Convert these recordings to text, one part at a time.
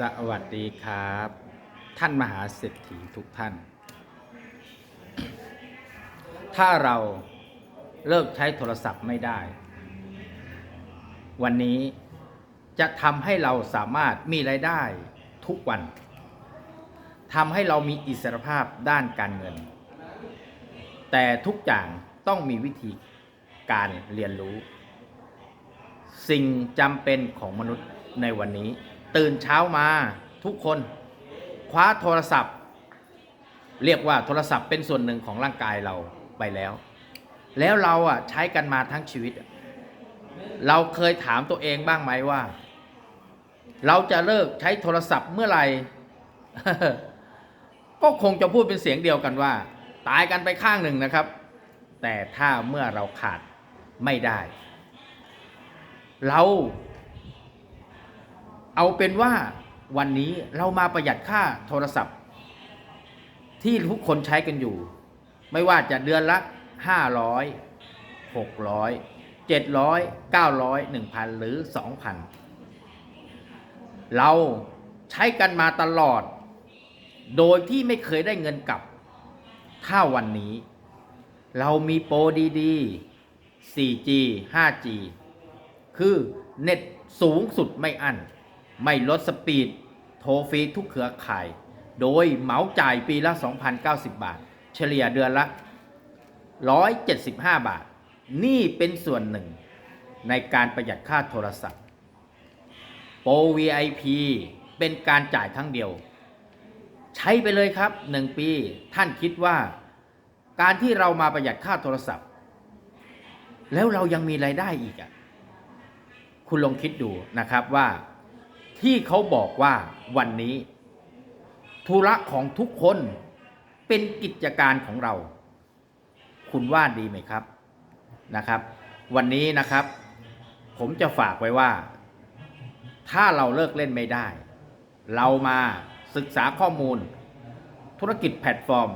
สวัสดีครับ ท่านมหาเศรษฐีทุกท่าน ถ้าเราเลิกใช้โทรศัพท์ไม่ได้ วันนี้จะทำให้เราสามารถมีรายได้ทุกวันทำให้เรามีอิสรภาพด้านการเงิน แต่ทุกอย่างต้องมีวิธีการเรียนรู้ สิ่งจำเป็นของมนุษย์ในวันนี้ ตื่นเช้ามาทุกคนคว้าโทรศัพท์ เรียกว่าโทรศัพท์เป็นส่วนหนึ่งของร่างกายเราไปแล้ว แล้วเราอะใช้กันมาทั้งชีวิต เราเคยถามตัวเองบ้างไหมว่า เราจะเลิกใช้โทรศัพท์เมื่อไหร่ก็คงจะพูดเป็นเสียงเดียวกันว่า ตายกันไปข้างหนึ่งนะครับ แต่ถ้าเมื่อเราขาดไม่ได้ เรา เอาเป็นว่าวันนี้เรามาประหยัดค่าโทรศัพท์ ที่ทุกคนใช้กันอยู่ ไม่ว่าจะเดือนละ 500 600 700 900 1,000 หรือ 2,000 เราใช้กันมาตลอด โดยที่ไม่เคยได้เงินกลับ ถ้าวันนี้ เรามีโปรดีๆ 4G 5G คือเน็ตสูงสุดไม่อั้น ไม่ลดสปีด โทรฟรีทุกเครือข่าย โดยเหมาจ่ายปีละ 2,090 บาท เฉลี่ยเดือนละ 175 บาท นี่เป็นส่วนหนึ่ง ในการประหยัดค่าโทรศัพท์โปร VIP เป็นการจ่ายครั้งเดียว ใช้ไปเลยครับ 1 ปี ท่านคิดว่า การที่เรามาประหยัดค่าโทรศัพท์ แล้วเรายังมีรายได้อีกอะ คุณลองคิดดูนะครับว่า ที่เขาบอกว่าวันนี้ ธุระของทุกคนเป็นกิจการของเรา คุณว่าดีไหมครับนะครับ วันนี้นะครับ ผมจะฝากไว้ว่า ถ้าเราเลิกเล่นไม่ได้ เรามาศึกษาข้อมูล ธุรกิจแพลตฟอร์ม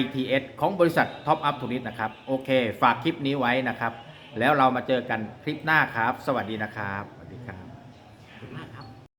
ITS ของบริษัท Top Up t o u r i s t นะครับ โอเค ฝากคลิปนี้ไว้นะครับ แล้วเรามาเจอกันคลิปหน้าครับ สวัสดีนะครับ สวัสดีครับ